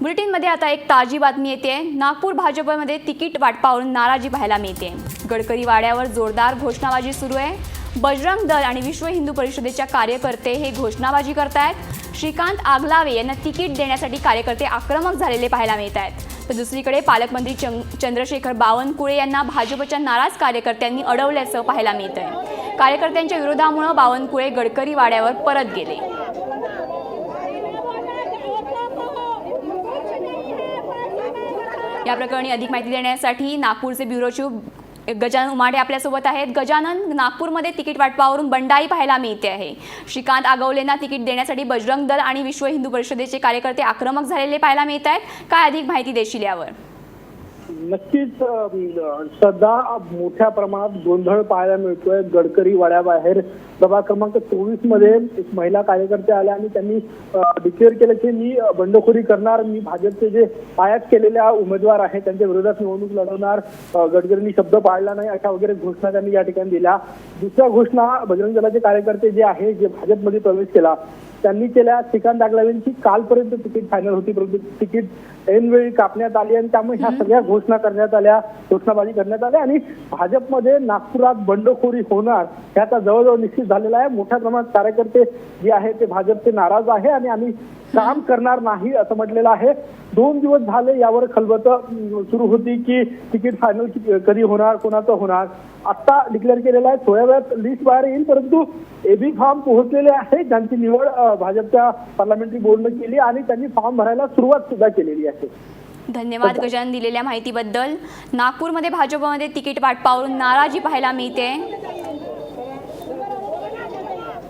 बुलेटिनमध्ये आता एक ताजी बातमी येते. नागपूर भाजपमध्ये तिकीट वाटपावरून नाराजी पाहायला मिळते. गडकरी वाड्यावर जोरदार घोषणाबाजी सुरू आहे. बजरंग दल आणि विश्व हिंदू परिषदेच्या कार्यकर्ते हे घोषणाबाजी करतायत. श्रीकांत आगलावे यांना तिकीट देण्यासाठी कार्यकर्ते आक्रमक झालेले पाहायला मिळत आहेत. तर दुसरीकडे पालकमंत्री चंग चंद्रशेखर बावनकुळे यांना भाजपच्या नाराज कार्यकर्त्यांनी अडवल्याचं पाहायला मिळतंय. कार्यकर्त्यांच्या विरोधामुळं बावनकुळे गडकरी वाड्यावर परत गेले. या प्रकरणी अधिक माहिती देण्यासाठी नागपूरचे ब्युरो चीफ गजानन उमाडे आपल्यासोबत आहेत. गजानन नागपूरमध्ये तिकीट वाटपावरून बंडाई पाहायला मिळते आहे. श्रीकांत आगवलेंना तिकीट देण्यासाठी बजरंग दल आणि विश्व हिंदू परिषदेचे कार्यकर्ते आक्रमक झालेले पाहायला मिळत आहेत. काय अधिक माहिती देशील यावर? नक्कीच सध्या मोठ्या प्रमाणात गोंधळ पाहायला मिळतोय. गडकरी वाड्याबाहेर. सभा क्रमांक चोवीसमध्ये एक महिला कार्यकर्ते आल्या आणि त्यांनी डिक्लेअर केलं की मी बंडखोरी करणार. मी भाजपचे जे आयात केलेल्या उमेदवार आहेत त्यांच्या विरोधात निवडणूक लढवणार. गडकरींनी शब्द पाळला नाही अशा वगैरे घोषणा त्यांनी या ठिकाणी दिल्या. दुसऱ्या घोषणा बजरंग दलाचे कार्यकर्ते जे आहे जे भाजपमध्ये प्रवेश केला त्यांनी केल्या. श्रीकांत आगलावेंची कालपर्यंत तिकीट फायनल होती परंतु तिकीट ऐनवेळी कापण्यात आली आणि त्यामुळे ह्या सगळ्या घोषणा करण्यात आल्या घोषणाबाजी करण्यात आल्या आणि भाजपमध्ये नागपुरात बंडखोरी होणार ह्याचा जवळजवळ निश्चित झालेला आहे. मोठ्या प्रमाणात कार्यकर्ते जे आहे ते भाजपचे नाराज आहे आणि आम्ही काम करणार नाही असं म्हटलेलं आहे. दोन दिवस झाले यावर खलबत सुरू होती की तिकीट फायनल कधी होणार कोणाचं होणार. आता डिक्लेअर केलेलं आहे. थोड्या वेळात लिस्ट बाहेर येईल परंतु एबी फॉर्म पोहोचलेले आहे. ज्यांची निवड भाजपच्या पार्लमेंटरी बोर्डनं केली आणि त्यांनी फॉर्म भरायला सुरुवात सुद्धा केलेली आहे. धन्यवाद. गजानन दिलेल्या माहितीबद्दल. नागपूरमध्ये भाजपमध्ये तिकीट वाटपावरून नाराजी पाहायला मिळते.